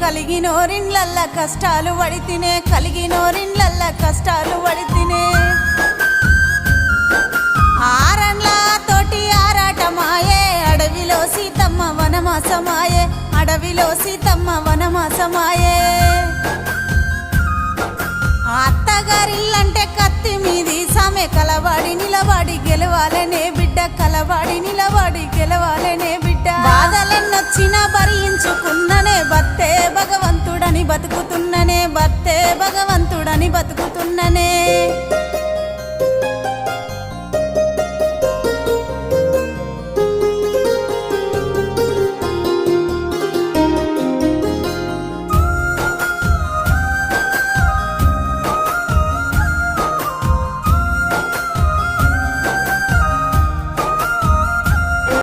కలిగినోరిండ్లల్ల కష్టాలు వడితినే కలిగినోరిండ్లల్ల కష్టాలు వడితినే. ఆరండ్ల తోటి ఆరాటమాయే అడవిలో సీతమ్మ వనమాసమాయే అడవిలో సీతమ్మ వనమాసమాయే. అత్తగారిల్లంటే కత్తి మీది సమె కలవాడి నిలబడి గెలవాలనే బిడ్డ కలవాడి నిలబడి గెలవాలనే బిడ్డ. బాధలెన్నొచ్చినా భరించుకున్ననే బతుకుతున్ననే భర్తే భగవంతుడని బతుకుతున్ననే.